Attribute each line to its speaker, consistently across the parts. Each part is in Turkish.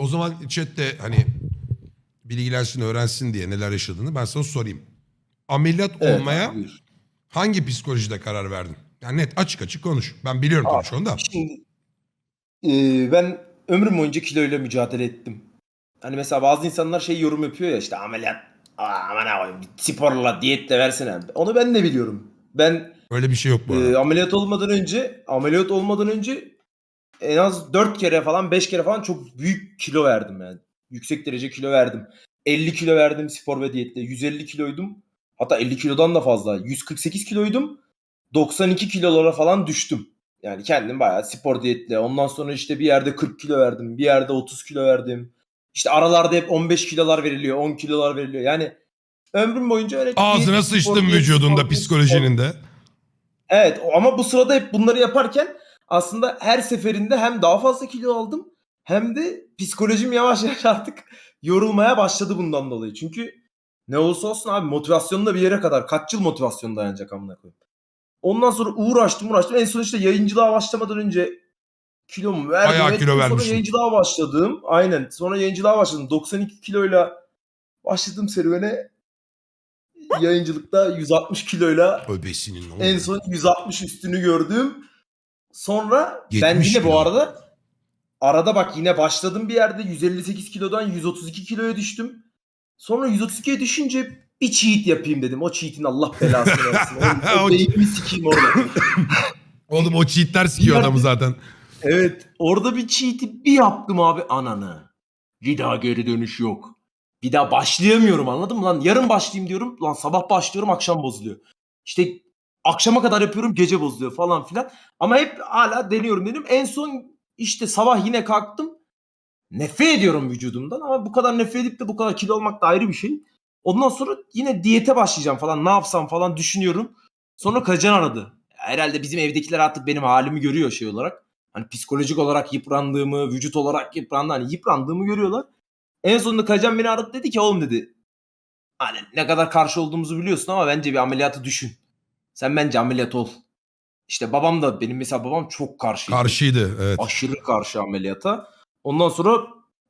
Speaker 1: O zaman chatte hani bilgilensin, öğrensin diye neler yaşadığını ben sana sorayım. Ameliyat
Speaker 2: Evet,
Speaker 1: olmaya
Speaker 2: buyur.
Speaker 1: hangi psikolojide karar verdin? Yani net açık açık konuş. Ben biliyorum
Speaker 2: Abi,
Speaker 1: tabii şu anda.
Speaker 2: Şimdi e, ben ömrüm boyunca kiloyla mücadele ettim. Hani mesela bazı insanlar şey yorum yapıyor ya işte ameliyat Aa, aman abi sporla diyetle versene. Onu ben de biliyorum. Ben
Speaker 1: Öyle bir şey yok bu
Speaker 2: e,
Speaker 1: arada.
Speaker 2: ameliyat olmadan önce ameliyat olmadan önce en az 4 kere falan 5 kere falan çok büyük kilo verdim yani. Yüksek derece kilo verdim. 50 kilo verdim spor ve diyetle. 150 kiloydum. Hatta 50 kilodan da fazla. 148 kiloydum. 92 kilolara falan düştüm. Yani kendim bayağı spor diyetle. Ondan sonra işte bir yerde 40 kilo verdim. Bir yerde 30 kilo verdim. İşte aralarda hep 15 kilolar veriliyor. 10 kilolar veriliyor. Yani ömrüm boyunca öyle
Speaker 1: Ağzına sıçtın vücudunda
Speaker 2: spor,
Speaker 1: psikolojinin de.
Speaker 2: Evet ama bu sırada hep bunları yaparken aslında her seferinde hem daha fazla kilo aldım hem de psikolojim yavaş yavaş artık yorulmaya başladı bundan dolayı. Çünkü ne olursa olsun abi motivasyonun da bir yere kadar kaç yıl motivasyon dayanacak amına koyayım. Ondan sonra uğraştım uğraştım. En son işte yayıncılığa başlamadan önce kilomu verdim.
Speaker 1: Bayağı kilo
Speaker 2: Sonra
Speaker 1: vermişsin.
Speaker 2: yayıncılığa başladım. Aynen. Sonra yayıncılığa başladım. 92 kiloyla başladım serüvene. Yayıncılıkta 160 kiloyla
Speaker 1: Öbesinin
Speaker 2: en son 160 üstünü gördüm. Sonra ben
Speaker 1: 70
Speaker 2: yine
Speaker 1: kilo.
Speaker 2: bu arada arada bak yine başladım bir yerde 158 kilodan 132 kiloya düştüm. Sonra 132'ye düşünce bir cheat yapayım dedim. O cheat'in Allah belasını versin. O,
Speaker 1: O-
Speaker 2: beynimi sikeyim orada.
Speaker 1: Oğlum o cheatler sikiyor adamı zaten.
Speaker 2: Evet. Orada bir cheat'i bir yaptım abi ananı. Bir daha geri dönüş yok. Bir daha başlayamıyorum anladın mı lan? Yarın başlayayım diyorum. Lan sabah başlıyorum akşam bozuluyor. İşte akşama kadar yapıyorum gece bozuluyor falan filan. Ama hep hala deniyorum dedim. En son işte sabah yine kalktım. Nefret ediyorum vücudumdan ama bu kadar nefret edip de bu kadar kilo olmak da ayrı bir şey. Ondan sonra yine diyete başlayacağım falan ne yapsam falan düşünüyorum. Sonra Kacan aradı. Herhalde bizim evdekiler artık benim halimi görüyor şey olarak. Hani psikolojik olarak yıprandığımı, vücut olarak yıprandı, hani yıprandığımı görüyorlar. En sonunda Kacan beni aradı dedi ki oğlum dedi. Hani ne kadar karşı olduğumuzu biliyorsun ama bence bir ameliyatı düşün. Sen bence ameliyat ol. İşte babam da benim mesela babam çok karşıydı.
Speaker 1: Karşıydı evet.
Speaker 2: Aşırı karşı ameliyata. Ondan sonra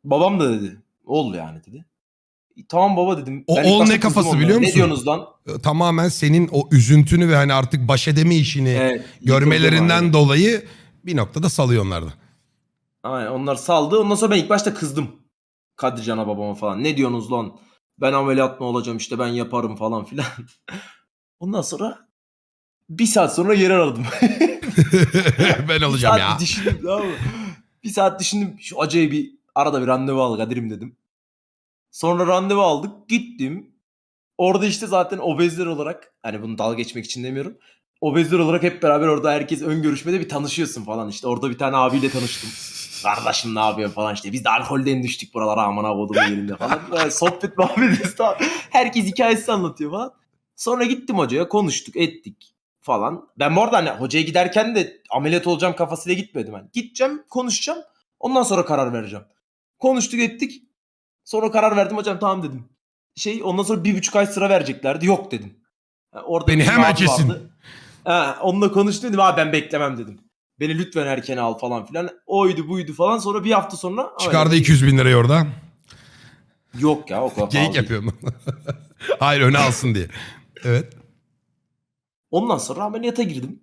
Speaker 2: babam da dedi. Ol yani dedi. "E, Tamam baba dedim.
Speaker 1: O
Speaker 2: Ben
Speaker 1: ol ne kafası biliyor musun?
Speaker 2: Ne diyorsunuz lan?
Speaker 1: Tamamen senin o üzüntünü ve hani artık baş edeme işini
Speaker 2: Evet,
Speaker 1: görmelerinden dolayı bir noktada salıyor onlar da.
Speaker 2: Aynen onlar saldı. Ondan sonra ben ilk başta kızdım. Kadircan'a babama falan. Ne diyorsunuz lan? Ben ameliyat mı olacağım işte ben yaparım falan filan. Ondan sonra bir saat sonra yer aradım.
Speaker 1: ben
Speaker 2: bir
Speaker 1: olacağım
Speaker 2: saat
Speaker 1: ya.
Speaker 2: düşündüm tamam mı? Bir saat düşündüm. Şu acayip bir arada bir randevu al Kadir'im dedim. Sonra randevu aldık. Gittim. Orada işte zaten obezler olarak hani bunu dalga geçmek için demiyorum. Obezler olarak hep beraber orada herkes ön görüşmede bir tanışıyorsun falan işte. Orada bir tane abiyle tanıştım. Kardeşim ne yapıyor falan işte. Biz de alkolden düştük buralara amına kodumun yerinde falan. Böyle sohbet muhabbet. Herkes hikayesi anlatıyor falan. Sonra gittim hocaya konuştuk ettik falan. Ben bu arada hani hocaya giderken de ameliyat olacağım kafasıyla gitmedim. Hani gideceğim konuşacağım ondan sonra karar vereceğim. Konuştuk ettik. Sonra karar verdim hocam tamam dedim. Şey ondan sonra bir buçuk ay sıra vereceklerdi yok dedim. Ha, orada
Speaker 1: Beni hemen kesin.
Speaker 2: vardı. Ha, onunla konuştum dedim abi ben beklemem dedim. Beni lütfen erken al falan filan. Oydu buydu falan sonra bir hafta sonra.
Speaker 1: Çıkardı
Speaker 2: Aynen.
Speaker 1: 200 bin lirayı orada.
Speaker 2: Yok ya o kadar
Speaker 1: Geyik yapıyorum. Hayır öne alsın diye. Evet.
Speaker 2: Ondan sonra ameliyata girdim.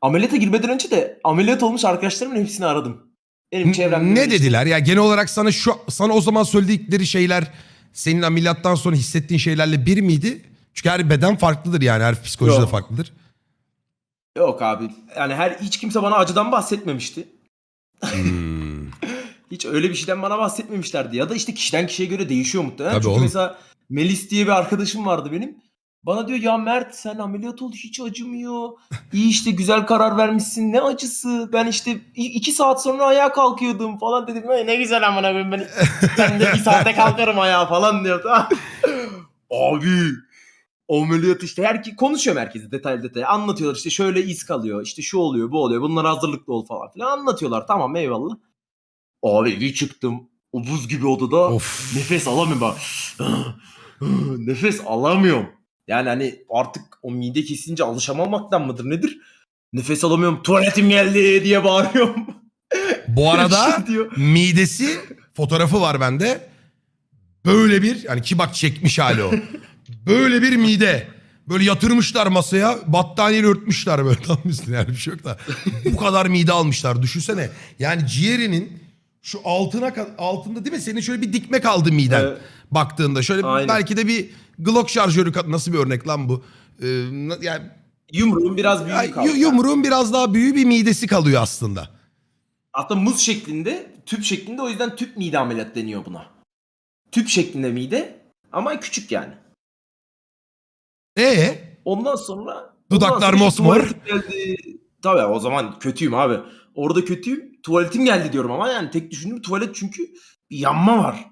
Speaker 2: Ameliyata girmeden önce de ameliyat olmuş arkadaşlarımın hepsini aradım. Benim çevremde
Speaker 1: ne dediler? Ya genel olarak sana şu sana o zaman söyledikleri şeyler senin ameliyattan sonra hissettiğin şeylerle bir miydi? Çünkü her beden farklıdır yani her psikoloji de
Speaker 2: Yok.
Speaker 1: farklıdır.
Speaker 2: Yok abi. Yani her hiç kimse bana acıdan bahsetmemişti.
Speaker 1: Hmm.
Speaker 2: Hiç öyle bir şeyden bana bahsetmemişlerdi. Ya da işte kişiden kişiye göre değişiyor muhtemelen.
Speaker 1: Tabii
Speaker 2: Çünkü
Speaker 1: oğlum.
Speaker 2: mesela Melis diye bir arkadaşım vardı benim. Bana diyor ya Mert sen ameliyat ol hiç acımıyor. İyi işte güzel karar vermişsin ne acısı. Ben işte iki saat sonra ayağa kalkıyordum falan dedim. "Ay, Ne güzel amına koyayım ben. Ben de bir saate kalkarım ayağa falan diyor. Tamam. Abi ameliyat işte her konuşuyor herkese detaylı detaylı anlatıyorlar işte şöyle iz kalıyor işte şu oluyor bu oluyor bunlara hazırlıklı ol falan filan anlatıyorlar tamam eyvallah. Abi bir çıktım o buz gibi odada
Speaker 1: of.
Speaker 2: nefes alamıyorum bak. nefes alamıyorum. Yani hani artık o mide kesince alışamamaktan mıdır nedir? Nefes alamıyorum tuvaletim geldi diye bağırıyorum.
Speaker 1: Bu arada
Speaker 2: Şey
Speaker 1: midesi fotoğrafı var bende. Böyle bir yani ki bak çekmiş hali o. böyle bir mide. Böyle yatırmışlar masaya battaniyeyle örtmüşler böyle tam üstüne yani bir şey yok da. Bu kadar mide almışlar düşünsene. Yani ciğerinin şu altına altında değil mi senin şöyle bir dikme kaldı miden
Speaker 2: Evet.
Speaker 1: baktığında. Şöyle
Speaker 2: Aynen.
Speaker 1: belki de bir Glock şarjörü ka- nasıl bir örnek lan bu? Ee, yani
Speaker 2: Yumruğun biraz büyük
Speaker 1: ya,
Speaker 2: kaldı.
Speaker 1: yu- yumruğun biraz daha büyüğü bir midesi kalıyor aslında.
Speaker 2: Hatta muz şeklinde, tüp şeklinde o yüzden tüp mide ameliyat deniyor buna. Tüp şeklinde mide ama küçük yani.
Speaker 1: E
Speaker 2: Ondan sonra
Speaker 1: Dudaklar
Speaker 2: ondan sonra
Speaker 1: mosmor.
Speaker 2: Geldi. Tabii o zaman kötüyüm abi. Orada kötüyüm. Tuvaletim geldi diyorum ama yani tek düşündüğüm tuvalet çünkü bir yanma var.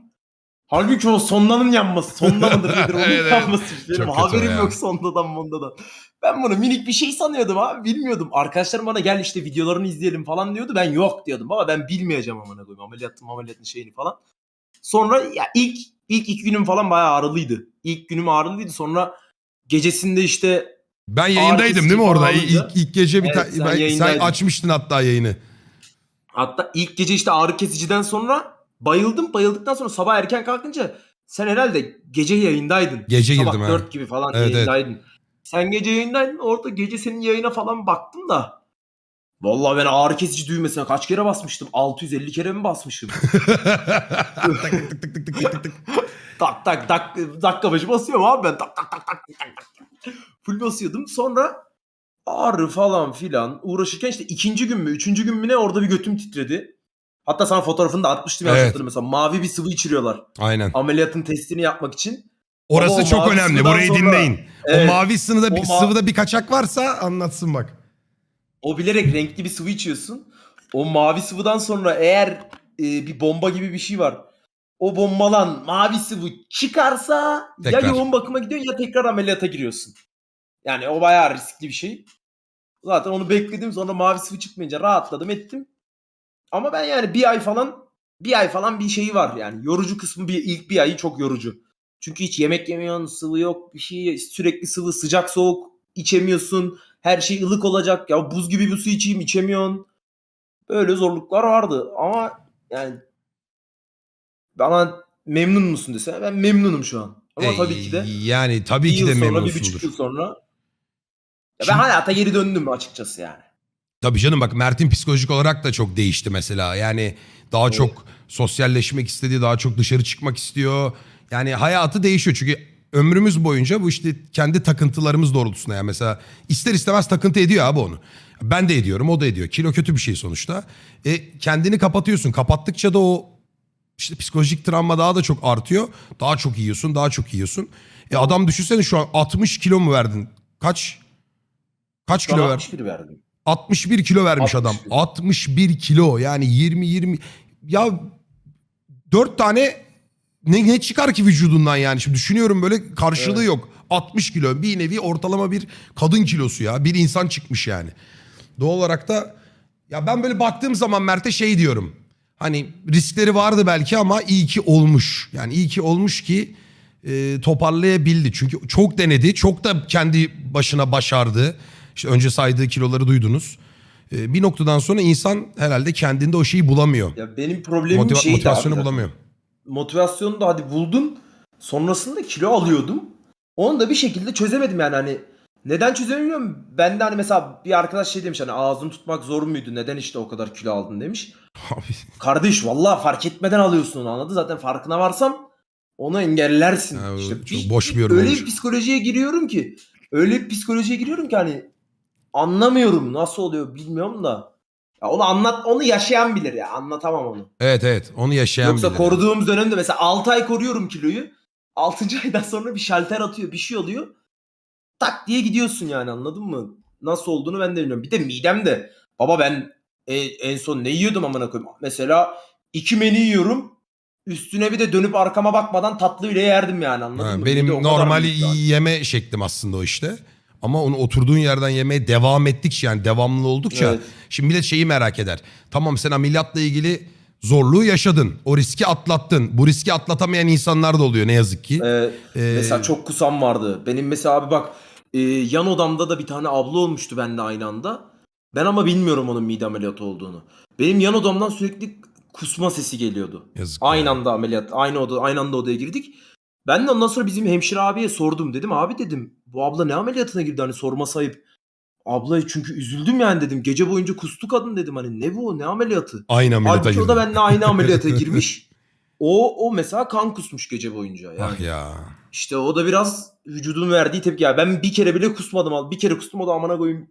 Speaker 2: Halbuki o sondanın yanması. Sonda mıdır nedir onun
Speaker 1: Evet,
Speaker 2: yanması.
Speaker 1: Çok o
Speaker 2: haberim
Speaker 1: ya.
Speaker 2: yok sondadan mondadan. Ben bunu minik bir şey sanıyordum abi. Bilmiyordum. Arkadaşlarım bana gel işte videolarını izleyelim falan diyordu. Ben yok diyordum. Baba ben bilmeyeceğim amına koyayım. Ameliyatın ameliyatın şeyini falan. Sonra ya ilk ilk iki günüm falan bayağı ağrılıydı. İlk günüm ağrılıydı. Sonra gecesinde işte
Speaker 1: ben yayındaydım değil mi orada? İlk, ilk, ilk gece bir
Speaker 2: Evet,
Speaker 1: ta-
Speaker 2: sen
Speaker 1: ben- sen açmıştın hatta yayını.
Speaker 2: Hatta ilk gece işte ağrı kesiciden sonra bayıldım. Bayıldıktan sonra sabah erken kalkınca sen herhalde gece yayındaydın.
Speaker 1: Gece
Speaker 2: sabah
Speaker 1: girdim ha.
Speaker 2: 4 gibi falan
Speaker 1: Evet, evet.
Speaker 2: yayındaydın. Sen gece yayındaydın. Orada gece senin yayına falan baktım da. Vallahi ben ağrı kesici düğmesine kaç kere basmıştım? 650 kere mi basmışım?
Speaker 1: tık tık tık tık tık tık tık.
Speaker 2: tak tak tak dakika başı basıyorum abi ben. Tak tak tak tak tak tak. tak. Full basıyordum. Sonra ağrı falan filan uğraşırken işte ikinci gün mü üçüncü gün mü ne orada bir götüm titredi. Hatta sana fotoğrafını da atmıştım
Speaker 1: Evet.
Speaker 2: mesela. Mavi bir sıvı içiriyorlar.
Speaker 1: Aynen.
Speaker 2: Ameliyatın testini yapmak için.
Speaker 1: Orası
Speaker 2: Ama
Speaker 1: çok önemli. Burayı
Speaker 2: sonra-
Speaker 1: dinleyin.
Speaker 2: Evet.
Speaker 1: O mavi sıvıda bir,
Speaker 2: ma-
Speaker 1: sıvıda bir kaçak varsa anlatsın bak.
Speaker 2: O bilerek renkli bir sıvı içiyorsun. O mavi sıvıdan sonra eğer e, bir bomba gibi bir şey var. O bombalan mavi sıvı çıkarsa
Speaker 1: Tekrar.
Speaker 2: ya yoğun bakıma gidiyorsun ya tekrar ameliyata giriyorsun. Yani o bayağı riskli bir şey. Zaten onu bekledim sonra mavi sıvı çıkmayınca rahatladım ettim. Ama ben yani bir ay falan bir ay falan bir şeyi var yani. Yorucu kısmı bir ilk bir ayı çok yorucu. Çünkü hiç yemek yemiyorsun, sıvı yok, bir şey sürekli sıvı, sıcak soğuk içemiyorsun. Her şey ılık olacak. Ya buz gibi bir su içeyim içemiyorsun. Böyle zorluklar vardı ama yani bana memnun musun desene ben memnunum şu an. Ama
Speaker 1: E,
Speaker 2: tabii ki de
Speaker 1: Yani tabii
Speaker 2: bir
Speaker 1: ki
Speaker 2: yıl
Speaker 1: de
Speaker 2: sonra bir buçuk
Speaker 1: memnunsundur.
Speaker 2: yıl sonra ya ben
Speaker 1: Şimdi-
Speaker 2: hayata geri döndüm açıkçası yani.
Speaker 1: Tabii canım bak Mert'in psikolojik olarak da çok değişti mesela. Yani daha
Speaker 2: Evet.
Speaker 1: çok sosyalleşmek istedi, daha çok dışarı çıkmak istiyor. Yani hayatı değişiyor çünkü ömrümüz boyunca bu işte kendi takıntılarımız doğrultusunda yani mesela ister istemez takıntı ediyor abi onu. Ben de ediyorum, o da ediyor. Kilo kötü bir şey sonuçta. E kendini kapatıyorsun. Kapattıkça da o işte psikolojik travma daha da çok artıyor. Daha çok yiyorsun, daha çok yiyorsun. E adam düşünsene şu an 60 kilo mu verdin? Kaç? Kaç kilo verdin?
Speaker 2: 61 verdim.
Speaker 1: 61 kilo vermiş adam.
Speaker 2: 61.
Speaker 1: 61 kilo yani 20 20 ya 4 tane ne, ne çıkar ki vücudundan yani şimdi düşünüyorum böyle karşılığı
Speaker 2: Evet.
Speaker 1: yok. 60 kilo bir nevi ortalama bir kadın kilosu ya bir insan çıkmış yani. Doğal olarak da ya ben böyle baktığım zaman Mert'e şey diyorum. Hani riskleri vardı belki ama iyi ki olmuş. Yani iyi ki olmuş ki e, toparlayabildi. Çünkü çok denedi. Çok da kendi başına başardı. İşte önce saydığı kiloları duydunuz. E, bir noktadan sonra insan herhalde kendinde o şeyi bulamıyor.
Speaker 2: Ya benim problemim
Speaker 1: Motiva-
Speaker 2: şeydi
Speaker 1: motivasyonu
Speaker 2: abi
Speaker 1: bulamıyor.
Speaker 2: motivasyonu da hadi buldum. Sonrasında kilo alıyordum. Onu da bir şekilde çözemedim yani hani. Neden çözemiyorum? Ben de hani mesela bir arkadaş şey demiş hani ağzını tutmak zor muydu? Neden işte o kadar kilo aldın demiş.
Speaker 1: Abi,
Speaker 2: Kardeş vallahi fark etmeden alıyorsun onu anladı. Zaten farkına varsam onu engellersin.
Speaker 1: Ha,
Speaker 2: işte
Speaker 1: çok boş bir yorum
Speaker 2: Öyle
Speaker 1: olmuş.
Speaker 2: bir psikolojiye giriyorum ki. Öyle bir psikolojiye giriyorum ki hani anlamıyorum nasıl oluyor bilmiyorum da. Ya onu anlat onu yaşayan bilir ya. Anlatamam onu.
Speaker 1: evet evet onu yaşayan
Speaker 2: Yoksa
Speaker 1: bilir.
Speaker 2: koruduğumuz dönemde mesela 6 ay koruyorum kiloyu. 6. aydan sonra bir şalter atıyor bir şey oluyor. Tak diye gidiyorsun yani anladın mı? Nasıl olduğunu ben de bilmiyorum. Bir de midem de. Baba ben e, en son ne yiyordum amına koyayım. Mesela iki menü yiyorum. Üstüne bir de dönüp arkama bakmadan tatlı bile yerdim yani anladın
Speaker 1: Ha,
Speaker 2: mı? Mide o
Speaker 1: benim
Speaker 2: kadar
Speaker 1: normal
Speaker 2: büyük yani.
Speaker 1: yeme şeklim aslında o işte. Ama onu oturduğun yerden yemeye devam ettikçe yani devamlı oldukça.
Speaker 2: Evet.
Speaker 1: Şimdi millet şeyi merak eder. Tamam sen ameliyatla ilgili zorluğu yaşadın. O riski atlattın. Bu riski atlatamayan insanlar da oluyor ne yazık ki.
Speaker 2: Ee,
Speaker 1: Ee,
Speaker 2: Mesela çok kusam vardı. Benim mesela abi bak e, yan odamda da bir tane abla olmuştu bende aynı anda. Ben ama bilmiyorum onun mide ameliyatı olduğunu. Benim yan odamdan sürekli kusma sesi geliyordu.
Speaker 1: Yazık.
Speaker 2: Aynı
Speaker 1: ya.
Speaker 2: anda ameliyat, aynı oda, aynı anda odaya girdik. Ben de ondan sonra bizim hemşire abiye sordum dedim. Abi dedim bu abla ne ameliyatına girdi hani sorması ayıp. Abla çünkü üzüldüm yani dedim. Gece boyunca kustu kadın dedim hani ne bu ne ameliyatı.
Speaker 1: Aynı ameliyata
Speaker 2: Halbuki o
Speaker 1: girdi.
Speaker 2: da benimle aynı ameliyata girmiş. O o mesela kan kusmuş gece boyunca. Yani
Speaker 1: Ah ya.
Speaker 2: işte o da biraz vücudun verdiği tepki. Yani ben bir kere bile kusmadım. Bir kere kustum o da amına koyayım.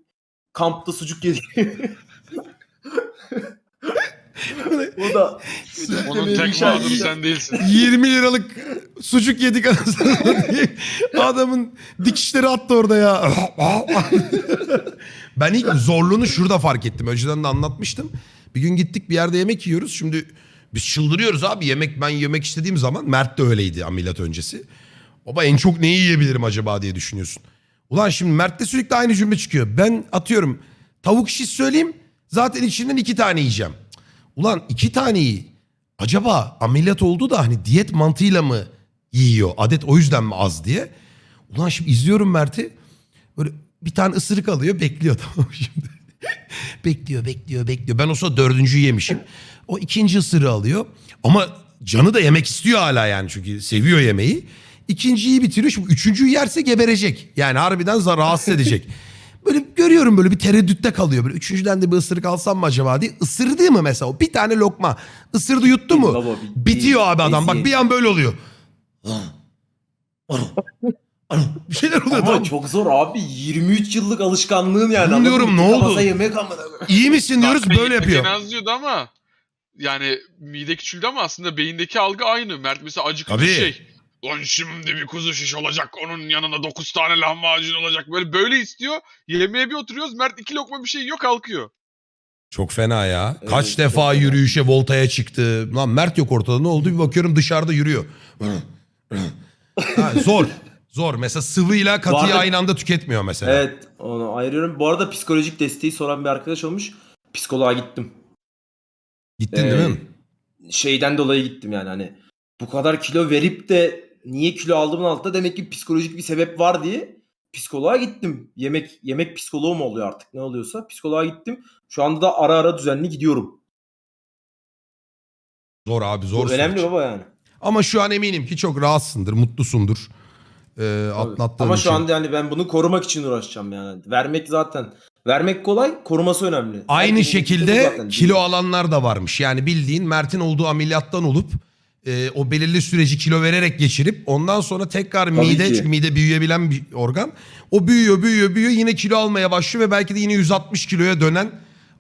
Speaker 2: Kampta sucuk yedi. o da
Speaker 3: Onun tek mağduru sen değilsin.
Speaker 1: 20 liralık sucuk yedik anasını. Adamın dikişleri attı orada ya. ben ilk zorluğunu şurada fark ettim. Önceden de anlatmıştım. Bir gün gittik bir yerde yemek yiyoruz. Şimdi biz çıldırıyoruz abi. Yemek ben yemek istediğim zaman Mert de öyleydi ameliyat öncesi. Baba en çok neyi yiyebilirim acaba diye düşünüyorsun. Ulan şimdi Mert'te sürekli aynı cümle çıkıyor. Ben atıyorum tavuk şiş söyleyeyim. Zaten içinden iki tane yiyeceğim. Ulan iki taneyi acaba ameliyat oldu da hani diyet mantığıyla mı yiyor? Adet o yüzden mi az diye. Ulan şimdi izliyorum Mert'i. Böyle bir tane ısırık alıyor bekliyor tamam şimdi. bekliyor bekliyor bekliyor. Ben o sırada dördüncüyü yemişim. O ikinci ısırığı alıyor. Ama canı da yemek istiyor hala yani çünkü seviyor yemeği. İkinciyi bitiriyor. Şimdi üçüncüyü yerse geberecek. Yani harbiden rahatsız edecek. Görüyorum böyle bir tereddütte kalıyor. Böyle üçüncüden de bir ısırık alsam mı acaba diye. Isırdı mı mesela o bir tane lokma. Isırdı yuttu mu?
Speaker 2: Baba.
Speaker 1: Bitiyor abi adam. Bak bir an böyle oluyor. bir şeyler oluyor.
Speaker 2: Ama
Speaker 1: tamam.
Speaker 2: çok zor abi. 23 yıllık alışkanlığın yani. Anladın mı?
Speaker 1: ne oldu?
Speaker 2: yemek amına.
Speaker 1: İyi misin diyoruz
Speaker 3: Zaten
Speaker 1: böyle
Speaker 3: yemek
Speaker 1: yapıyor.
Speaker 3: az diyordu ama yani mide küçüldü ama aslında beyindeki algı aynı. Mert mesela acıkınca
Speaker 1: Tabii.
Speaker 3: şey. Lan şimdi bir kuzu şiş olacak. Onun yanına 9 tane lahmacun olacak. Böyle böyle istiyor. Yemeğe bir oturuyoruz. Mert iki lokma bir şey yiyor kalkıyor.
Speaker 1: Çok fena ya.
Speaker 2: Evet,
Speaker 1: Kaç defa
Speaker 2: fena.
Speaker 1: yürüyüşe voltaya çıktı. Lan Mert yok ortada ne oldu bir bakıyorum dışarıda yürüyor. ha, zor. Zor. Mesela sıvıyla katıyı
Speaker 2: arada-
Speaker 1: aynı anda tüketmiyor mesela.
Speaker 2: Evet onu ayırıyorum. Bu arada psikolojik desteği soran bir arkadaş olmuş. Psikoloğa gittim.
Speaker 1: Gittin
Speaker 2: Ee,
Speaker 1: değil mi?
Speaker 2: Şeyden dolayı gittim yani hani bu kadar kilo verip de niye kilo aldığımın altında demek ki psikolojik bir sebep var diye psikoloğa gittim. Yemek yemek psikoloğu mu oluyor artık ne oluyorsa psikoloğa gittim. Şu anda da ara ara düzenli gidiyorum.
Speaker 1: Zor abi zor.
Speaker 2: Bu önemli baba yani.
Speaker 1: Ama şu an eminim ki çok rahatsındır, mutlusundur. Ee, atlattığın
Speaker 2: Ama
Speaker 1: için.
Speaker 2: şu anda yani ben bunu korumak için uğraşacağım yani. Vermek zaten vermek kolay, koruması önemli.
Speaker 1: Aynı
Speaker 2: Herkesin
Speaker 1: şekilde
Speaker 2: zaten
Speaker 1: kilo alanlar da varmış. Yani bildiğin Mert'in olduğu ameliyattan olup e, o belirli süreci kilo vererek geçirip ondan sonra tekrar mide
Speaker 2: ki.
Speaker 1: çünkü mide büyüyebilen bir organ. O büyüyor büyüyor büyüyor yine kilo almaya başlıyor ve belki de yine 160 kiloya dönen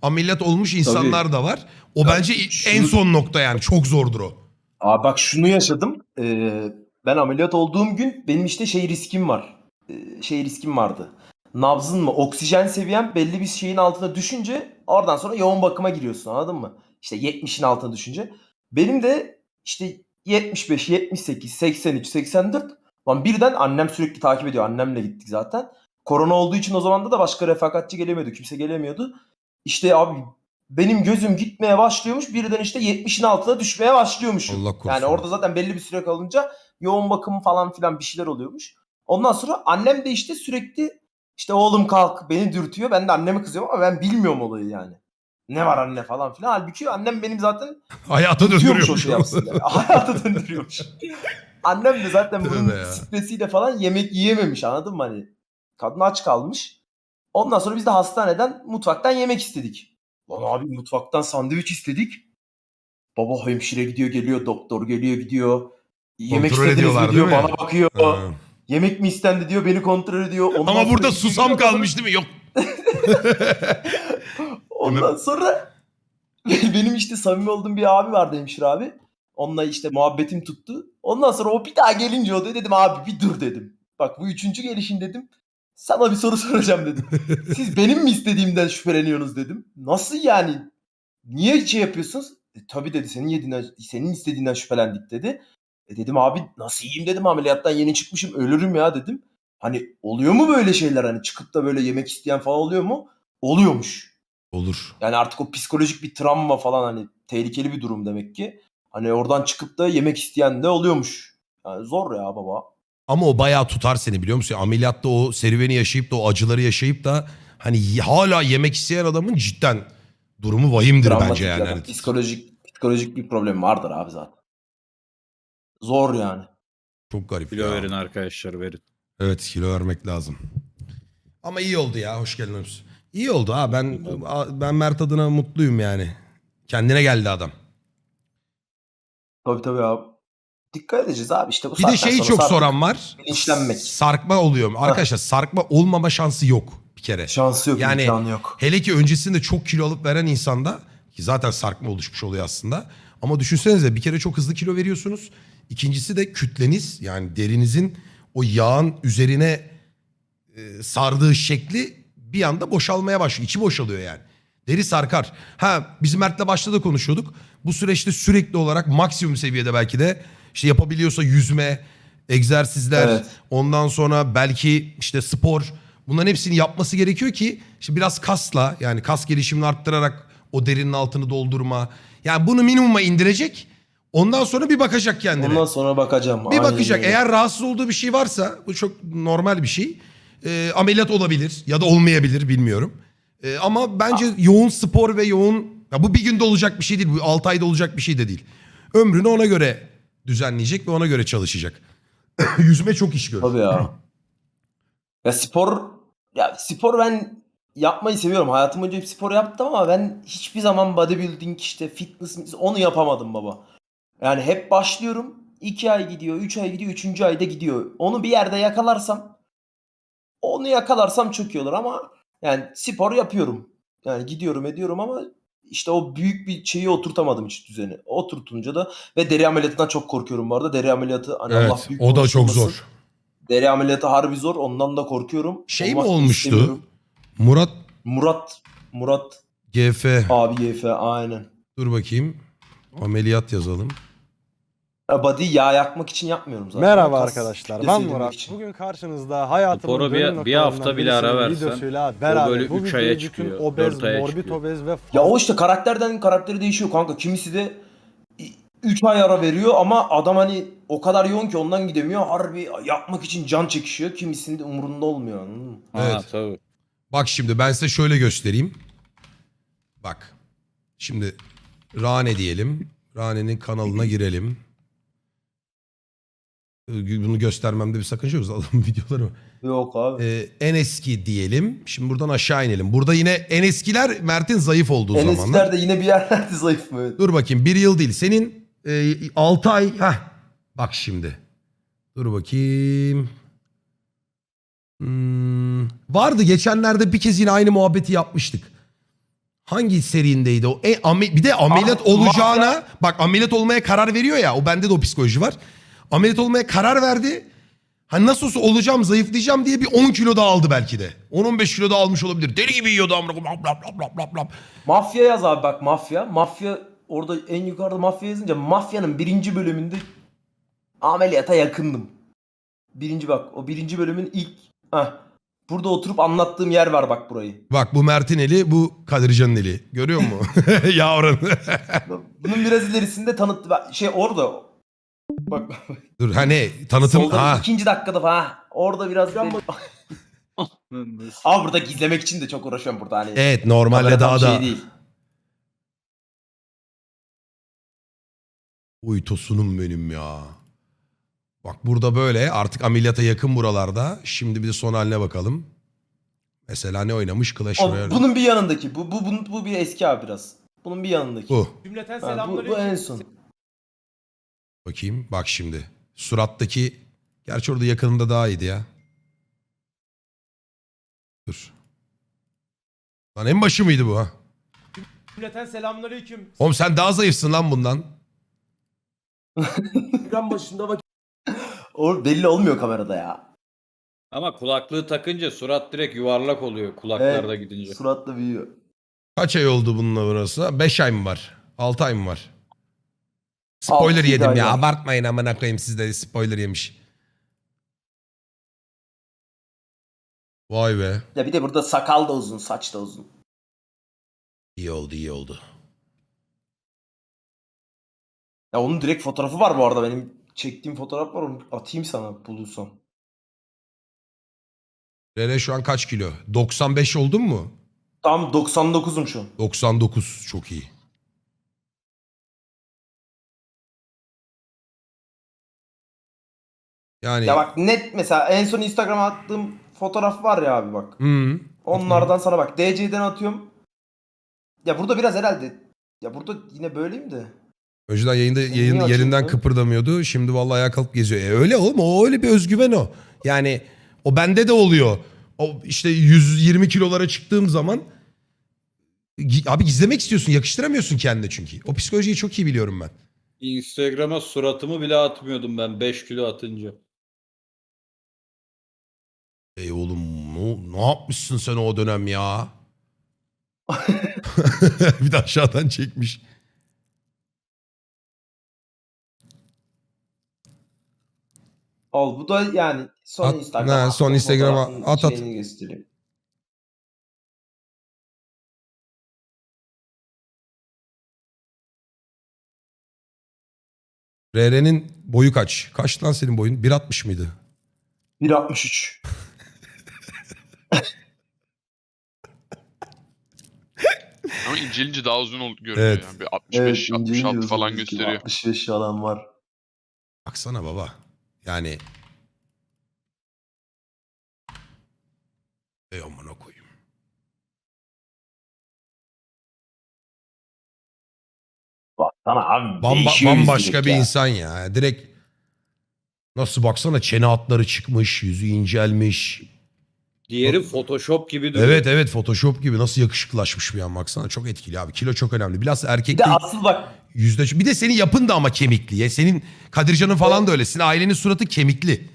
Speaker 1: ameliyat olmuş insanlar da var. O
Speaker 2: Tabii.
Speaker 1: bence
Speaker 2: Şu-
Speaker 1: en son nokta yani çok zordur o.
Speaker 2: Aa bak şunu yaşadım. Ee, ben ameliyat olduğum gün benim işte şey riskim var. Ee, şey riskim vardı. Nabzın mı? Oksijen seviyen belli bir şeyin altına düşünce oradan sonra yoğun bakıma giriyorsun anladın mı? İşte 70'in altına düşünce. Benim de işte 75, 78, 83, 84. Lan birden annem sürekli takip ediyor. Annemle gittik zaten. Korona olduğu için o zaman da başka refakatçi gelemiyordu. Kimse gelemiyordu. İşte abi benim gözüm gitmeye başlıyormuş. Birden işte 70'in altına düşmeye başlıyormuşum.
Speaker 1: Allah korusun.
Speaker 2: Yani orada zaten belli bir süre kalınca yoğun bakım falan filan bir şeyler oluyormuş. Ondan sonra annem de işte sürekli işte oğlum kalk beni dürtüyor. Ben de anneme kızıyorum ama ben bilmiyorum olayı yani. Ne var anne falan filan. Halbuki annem benim zaten
Speaker 1: Hayata
Speaker 2: o
Speaker 1: döndürüyormuş.
Speaker 2: şey. Hayata döndürüyormuş. annem de zaten bunun
Speaker 1: Tövbe ya.
Speaker 2: stresiyle falan yemek yiyememiş anladın mı hani. Kadın aç kalmış. Ondan sonra biz de hastaneden mutfaktan yemek istedik. Lan abi mutfaktan sandviç istedik. Baba hemşire gidiyor geliyor, doktor geliyor gidiyor. Yemek
Speaker 1: Kontrol
Speaker 2: istediniz mi diyor, bana bakıyor.
Speaker 1: Ha.
Speaker 2: Yemek mi istendi diyor, beni kontrol ediyor. Ondan
Speaker 1: Ama burada susam kalmış değil mi? Yok.
Speaker 2: Ondan sonra benim işte samimi olduğum bir abi vardı hemşire abi. Onunla işte muhabbetim tuttu. Ondan sonra o bir daha gelince o dedim abi bir dur dedim. Bak bu üçüncü gelişin dedim. Sana bir soru soracağım dedim. Siz benim mi istediğimden şüpheleniyorsunuz dedim. Nasıl yani? Niye şey yapıyorsunuz? E, tabii dedi senin yediğinden, senin istediğinden şüphelendik dedi. E dedim abi nasıl yiyeyim dedim ameliyattan yeni çıkmışım ölürüm ya dedim. Hani oluyor mu böyle şeyler hani çıkıp da böyle yemek isteyen falan oluyor mu? Oluyormuş.
Speaker 1: Olur.
Speaker 2: Yani artık o psikolojik bir travma falan hani tehlikeli bir durum demek ki. Hani oradan çıkıp da yemek isteyen de oluyormuş. Yani zor ya baba.
Speaker 1: Ama o bayağı tutar seni biliyor musun? Ameliyatta o serüveni yaşayıp da o acıları yaşayıp da hani hala yemek isteyen adamın cidden durumu vahimdir
Speaker 2: Travmatik
Speaker 1: bence yani.
Speaker 2: ya da
Speaker 1: Hani
Speaker 2: psikolojik Psikolojik bir problem vardır abi zaten. Zor yani.
Speaker 1: Çok garip
Speaker 4: Kilo
Speaker 1: ya.
Speaker 4: verin arkadaşlar verin.
Speaker 1: Evet kilo vermek lazım. Ama iyi oldu ya. Hoş geldin. İyi oldu ha. Ben ben Mert adına mutluyum yani. Kendine geldi adam.
Speaker 2: Tabii tabii abi. Dikkat edeceğiz abi işte bu
Speaker 1: Bir de
Speaker 2: saatten
Speaker 1: şeyi
Speaker 2: sonra
Speaker 1: çok soran var.
Speaker 2: bilinçlenmek.
Speaker 1: Sarkma oluyor mu? Arkadaşlar sarkma olmama şansı yok bir kere.
Speaker 2: Şansı yok,
Speaker 1: Yani-
Speaker 2: imkanı yok.
Speaker 1: Hele ki öncesinde çok kilo alıp veren insanda ki zaten sarkma oluşmuş oluyor aslında. Ama düşünsenize bir kere çok hızlı kilo veriyorsunuz. İkincisi de kütleniz yani derinizin o yağın üzerine e, sardığı şekli bir anda boşalmaya başlıyor. İçi boşalıyor yani. Deri sarkar. Ha biz Mert'le başta da konuşuyorduk. Bu süreçte sürekli olarak maksimum seviyede belki de işte yapabiliyorsa yüzme, egzersizler,
Speaker 2: Evet.
Speaker 1: ondan sonra belki işte spor bunların hepsini yapması gerekiyor ki işte biraz kasla yani kas gelişimini arttırarak o derinin altını doldurma. Yani bunu minimuma indirecek. Ondan sonra bir bakacak kendine.
Speaker 2: Ondan sonra bakacağım.
Speaker 1: Bir
Speaker 2: Aynen
Speaker 1: bakacak.
Speaker 2: öyle.
Speaker 1: Eğer rahatsız olduğu bir şey varsa bu çok normal bir şey. Ee, ameliyat olabilir ya da olmayabilir bilmiyorum. Ee, ama bence yoğun spor ve yoğun ya bu bir günde olacak bir şey değil. Bu 6 ayda olacak bir şey de değil. Ömrünü ona göre düzenleyecek ve ona göre çalışacak. Yüzme çok iş görür.
Speaker 2: Tabii ya. ya spor ya spor ben yapmayı seviyorum. Hayatım boyunca hep spor yaptım ama ben hiçbir zaman bodybuilding işte fitness onu yapamadım baba. Yani hep başlıyorum. 2 ay gidiyor, 3 ay gidiyor, 3. ayda gidiyor. Onu bir yerde yakalarsam onu yakalarsam olur ama yani spor yapıyorum. Yani gidiyorum ediyorum ama işte o büyük bir şeyi oturtamadım hiç düzeni. Oturtunca da ve deri ameliyatından çok korkuyorum bu arada. Deri ameliyatı hani Allah
Speaker 1: Evet
Speaker 2: büyük
Speaker 1: o da çok zor.
Speaker 2: Deri ameliyatı harbi zor. Ondan da korkuyorum.
Speaker 1: Şey mi
Speaker 2: Olmak
Speaker 1: olmuştu?
Speaker 2: istemiyorum.
Speaker 1: Murat
Speaker 2: Murat Murat
Speaker 1: GF
Speaker 2: abi GF aynen.
Speaker 1: dur bakayım. Ameliyat yazalım.
Speaker 2: Body yağ yakmak için yapmıyorum zaten.
Speaker 5: Merhaba
Speaker 2: Kas
Speaker 5: arkadaşlar. Ben Murat.
Speaker 2: için.
Speaker 5: Bugün karşınızda hayatımın
Speaker 4: Sporu bir-
Speaker 5: dönüm
Speaker 4: bir hafta
Speaker 5: noktalarından
Speaker 4: bile ara versen,
Speaker 5: videosuyla beraber
Speaker 4: böyle
Speaker 5: bu
Speaker 4: üç
Speaker 5: videoyu
Speaker 4: aya
Speaker 5: bütün
Speaker 4: çıkıyor,
Speaker 5: obez,
Speaker 4: dört aya
Speaker 5: morbid
Speaker 4: çıkıyor.
Speaker 5: obez ve
Speaker 2: Ya o işte karakterden karakteri değişiyor kanka. Kimisi de 3 ay ara veriyor ama adam hani o kadar yoğun ki ondan gidemiyor. Harbi yapmak için can çekişiyor. Kimisinin de umurunda olmuyor. anladın mı?
Speaker 4: Ha,
Speaker 1: Evet.
Speaker 4: tabii.
Speaker 1: Bak şimdi ben size şöyle göstereyim. Bak. Şimdi Rane diyelim. Rane'nin kanalına girelim. Ee, Bunu göstermemde bir sakınca yok. Adamın videoları var.
Speaker 2: Yok abi.
Speaker 1: Ee, en eski diyelim. Şimdi buradan aşağı inelim. Burada yine en eskiler Mert'in zayıf olduğu
Speaker 2: en
Speaker 1: zamanlar.
Speaker 2: eskiler de yine bir yerlerde zayıf mı?
Speaker 1: Dur bakayım bir yıl değil. Senin e, 6 ay. Heh. Bak şimdi. Dur bakayım. Hmm, vardı geçenlerde bir kez yine aynı muhabbeti yapmıştık. Hangi serindeydi o? E, ame- bir de ameliyat
Speaker 2: Ah,
Speaker 1: olacağına bak ameliyat olmaya karar veriyor ya o bende de o psikoloji var. Ameliyat olmaya karar verdi. Hani nasıl olsa olacağım zayıflayacağım diye bir 10 kilo daha aldı belki de. 10-15 kilo daha almış olabilir. Deli gibi yiyordu amına koyayım. Lap lap lap lap lap.
Speaker 2: Mafya yaz abi bak mafya. Mafya orada en yukarıda mafya yazınca mafyanın birinci bölümünde ameliyata yakındım. Birinci bak o birinci bölümün ilk Heh, burada oturup anlattığım yer var bak burayı.
Speaker 1: Bak bu Mert'in eli bu Kadircan'ın eli. Görüyor musun? Yavrum.
Speaker 2: Bunun biraz ilerisinde tanıttı şey orada bak
Speaker 1: Dur hani tanıtım.
Speaker 2: solda
Speaker 1: Ha.
Speaker 2: ikinci dakikada falan ha, orada biraz Ama burada gizlemek için de çok uğraşıyorum burada hani.
Speaker 1: Evet normalde
Speaker 2: Kamera tam
Speaker 1: daha
Speaker 2: şey
Speaker 1: da.
Speaker 2: değil.
Speaker 1: Uy tosunum benim ya. Bak burada böyle artık ameliyata yakın buralarda. Şimdi bir de son haline bakalım. Mesela ne oynamış Clash
Speaker 2: O,
Speaker 1: Royale.
Speaker 2: bunun bir yanındaki bu, bu, bu, bu bir eski abi biraz. Bunun bir yanındaki.
Speaker 1: Bu.
Speaker 5: Cümleten
Speaker 2: Ha, bu, bu en son.
Speaker 1: Bakayım bak şimdi. Surattaki. Gerçi orada yakınında daha iyiydi ya. Dur. Lan en başı mıydı bu ha?
Speaker 5: Cümleten selamünaleyküm.
Speaker 1: Oğlum sen daha zayıfsın lan bundan.
Speaker 5: Ekran başında vakit
Speaker 2: O belli olmuyor kamerada ya.
Speaker 4: Ama kulaklığı takınca surat direkt yuvarlak oluyor kulaklarda
Speaker 2: Evet,
Speaker 4: gidince.
Speaker 2: Suratla büyüyor.
Speaker 1: Kaç ay oldu bununla burası? 5 ay mı var? 6 ay mı var? Spoiler
Speaker 2: Altı, yedi
Speaker 1: yedim ya.
Speaker 2: var.
Speaker 1: Abartmayın amına koyayım siz de spoiler yemiş. Vay be.
Speaker 2: Ya bir de burada sakal da uzun, saç da uzun.
Speaker 1: İyi oldu iyi oldu.
Speaker 2: Ya onun direkt fotoğrafı var bu arada benim çektiğim fotoğraf var onu atayım sana bulursam.
Speaker 1: Rere şu an kaç kilo? 95 oldun mu?
Speaker 2: Tam 99'um şu an.
Speaker 1: 99 çok iyi. Yani
Speaker 2: Ya bak net mesela en son Instagram'a attığım fotoğraf var ya abi bak.
Speaker 1: Hı.
Speaker 2: Onlardan sana bak. DC'den atıyorum. Ya burada biraz herhalde. Ya burada yine böyleyim de.
Speaker 1: Önceden yayında
Speaker 2: Niye
Speaker 1: yayın,
Speaker 2: açıldı?
Speaker 1: yerinden kıpırdamıyordu. Şimdi vallahi ayağa kalkıp geziyor. E öyle oğlum o öyle bir özgüven o. Yani o bende de oluyor. O işte 120 kilolara çıktığım zaman Gi- abi gizlemek istiyorsun. Yakıştıramıyorsun kendine çünkü. O psikolojiyi çok iyi biliyorum ben.
Speaker 4: Instagram'a suratımı bile atmıyordum ben 5 kilo atınca.
Speaker 1: Ey oğlum ne, ne yapmışsın sen o dönem ya? bir de aşağıdan çekmiş.
Speaker 2: Al bu da yani son
Speaker 1: At-
Speaker 2: Instagram.
Speaker 1: ha, son Instagram'a
Speaker 2: fotoğrafın
Speaker 1: at, at.
Speaker 2: şeyini.
Speaker 1: RR'nin boyu kaç? Kaç lan senin boyun? 1.60 mıydı?
Speaker 2: 1.63.
Speaker 3: Ama incelince daha uzun oldu görünüyor
Speaker 1: Evet.
Speaker 3: yani. Bir 65, 66 falan gösteriyor.
Speaker 2: 65 falan var.
Speaker 1: Baksana baba. Yani Ey amına koyayım.
Speaker 2: Baksana abi.
Speaker 1: Bamba,
Speaker 2: değişiyor
Speaker 1: bambaşka bir
Speaker 2: ya.
Speaker 1: insan ya. Direkt nasıl baksana çene hatları çıkmış, yüzü incelmiş.
Speaker 4: Diğeri Photoshop gibi duruyor.
Speaker 1: Evet evet Photoshop gibi nasıl yakışıklılaşmış bir an baksana. Çok etkili abi. Kilo çok önemli. Biraz
Speaker 2: Bir
Speaker 1: erkekte
Speaker 2: de asıl bak
Speaker 1: yüzde... Bir de senin yapın da ama kemikli. Ya. Senin Kadircan'ın falan da öyle. Senin ailenin suratı kemikli.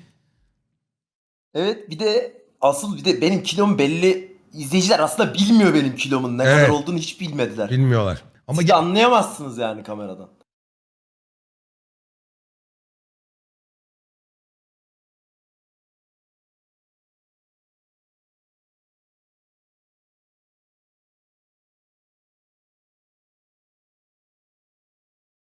Speaker 2: evet bir de asıl bir de benim kilom belli. İzleyiciler aslında bilmiyor benim kilomun ne
Speaker 1: Evet.
Speaker 2: kadar olduğunu hiç bilmediler.
Speaker 1: Bilmiyorlar. Ama
Speaker 2: Siz de anlayamazsınız yani kameradan.